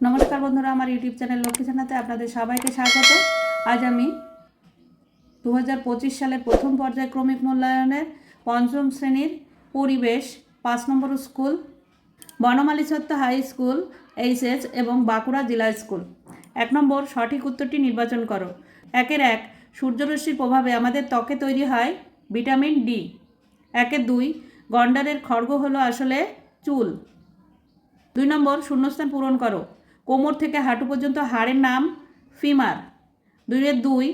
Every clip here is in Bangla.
নমস্কার বন্ধুরা, আমার ইউটিউব চ্যানেল লক্ষ্মী জানাতে আপনাদের সবাইকে স্বাগত। আজ আমি দু হাজার পঁচিশ সালের প্রথম পর্যায়ক্রমিক মূল্যায়নের পঞ্চম শ্রেণির পরিবেশ, পাঁচ নম্বর স্কুল, বনমালী ছত্র হাই স্কুল, এইচএস এবং বাঁকুড়া জেলা স্কুল। এক নম্বর, সঠিক উত্তরটি নির্বাচন করো। একের এক সূর্যরশ্মির প্রভাবে আমাদের ত্বকে তৈরি হয় ভিটামিন ডি। একের দুই, গন্ডারের খড়গ হলো আসলে চুল। দুই নম্বর, শূন্যস্থান পূরণ করো। কোমর থেকে হাঁটু পর্যন্ত হাড়ের নাম ফিমার। দুইয়ের দুই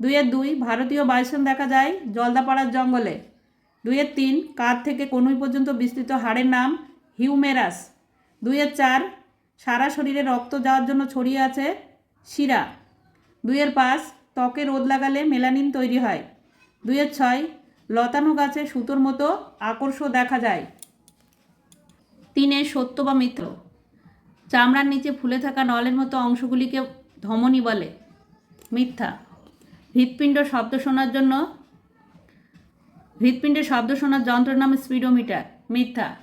দুইয়ের দুই ভারতীয় বাইসন দেখা যায় জলদাপাড়ার জঙ্গলে। দুইয়ের তিন কাঁধ থেকে কনুই পর্যন্ত বিস্তৃত হাড়ের নাম হিউমেরাস। দুইয়ের চার সারা শরীরে রক্ত যাওয়ার জন্য ছড়িয়ে আছে শিরা। দুইয়ের পাঁচ ত্বকে রোদ লাগালে মেলানিন তৈরি হয়। দুইয়ের ছয় লতানো গাছে সুতোর মতো আকর্ষ দেখা যায়। তিনে সত্য বা মিথ্য। চামড়ার নিচে ফুলে থাকা নলের মতো অংশগুলিকে ধমনী বলে। মিথ্যা। হৃৎপিণ্ড শব্দ শোনার জন্য হৃৎপিণ্ডের শব্দ শোনার যন্ত্রের নাম স্পিডোমিটার। মিথ্যা।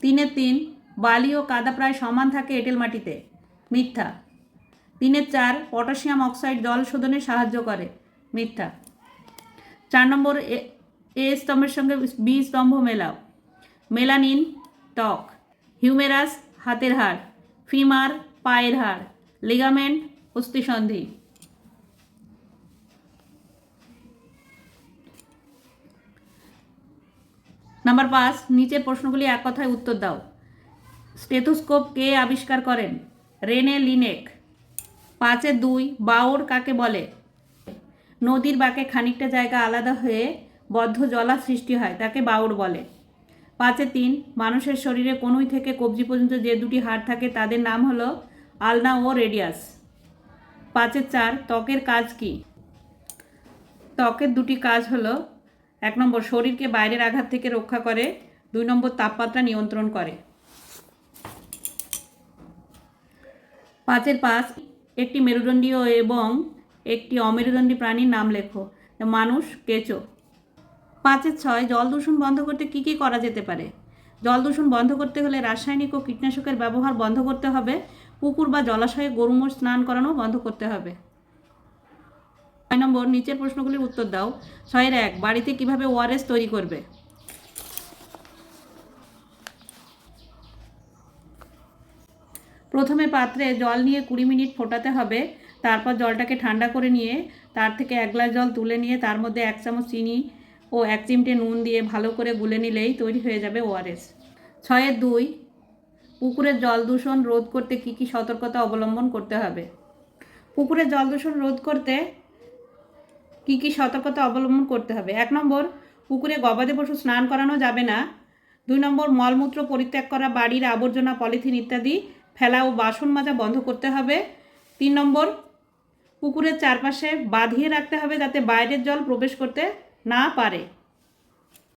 তিনে তিন, বালি ও কাদা প্রায় সমান থাকে এঁটেল মাটিতে। মিথ্যা। তিনের চার, পটাশিয়াম অক্সাইড জল শোধনে সাহায্য করে। মিথ্যা। চার নম্বর, এ স্তম্ভের সঙ্গে বি স্তম্ভ মেলাও। মেলানিন ত্বক হিউমেরাস, হাতের হাড়। ফিমার, পায়ের হাড়, লিগামেন্ট অস্থিসন্ধি নাম্বার পাঁচ, নিচের প্রশ্নগুলি এক কথায় উত্তর দাও। স্টেথোস্কোপ কে আবিষ্কার করেন? Rene Laennec. পাঁচে দুই, বাউর কাকে বলে? নদীর বাঁকে খানিকটা জায়গা আলাদা হয়ে বদ্ধ জলা সৃষ্টি হয়, তাকে বাউর বলে। পাঁচে তিন, মানুষের শরীরে কনুই থেকে কবজি পর্যন্ত যে দুটি হাড় থাকে তাদের নাম হলো আলনা ও রেডিয়াস। পাঁচের চার, ত্বকের কাজ কি? ত্বকের দুটি কাজ হলো, এক নম্বর শরীরকে বাইরের আঘাত থেকে রক্ষা করে, দুই নম্বর তাপমাত্রা নিয়ন্ত্রণ করে। পাঁচের পাঁচ, একটি মেরুদণ্ডীয় এবং একটি অমেরুদণ্ডী প্রাণীর নাম লেখো। মানুষ, কেঁচো। পাঁচের ছয় জল দূষণ বন্ধ করতে কী কী করা যেতে পারে? জল দূষণ বন্ধ করতে হলে রাসায়নিক ও কীটনাশকের ব্যবহার বন্ধ করতে হবে। পুকুর বা জলাশয়ে গরু মোষ স্নান করানো বন্ধ করতে হবে। ছয় নম্বর, নিচের প্রশ্নগুলির উত্তর দাও। ছয়ের এক, বাড়িতে কীভাবে ওআরএস তৈরি করবে? প্রথমে পাত্রে জল নিয়ে কুড়ি মিনিট ফোটাতে হবে। তারপর জলটাকে ঠান্ডা করে নিয়ে তার থেকে এক গ্লাস জল তুলে নিয়ে তার মধ্যে এক চামচ চিনি ও এক চিমটে নুন দিয়ে ভালো করে গুলে নিলেই তৈরি হয়ে যাবে ওআরএস। ছয়ের দুই পুকুরের জল দূষণ রোধ করতে কী কী সতর্কতা অবলম্বন করতে হবে? পুকুরের জল দূষণ রোধ করতে কী কী সতর্কতা অবলম্বন করতে হবে? এক নম্বর, পুকুরে গবাদি পশু স্নান করানো যাবে না। দুই নম্বর, মলমূত্র পরিত্যাগ করা, বাড়ির আবর্জনা, পলিথিন ইত্যাদি ফেলা ও বাসন মাজা বন্ধ করতে হবে। তিন নম্বর, পুকুরের চারপাশে বাঁধিয়ে রাখতে হবে যাতে বাইরের জল প্রবেশ করতে না পারে।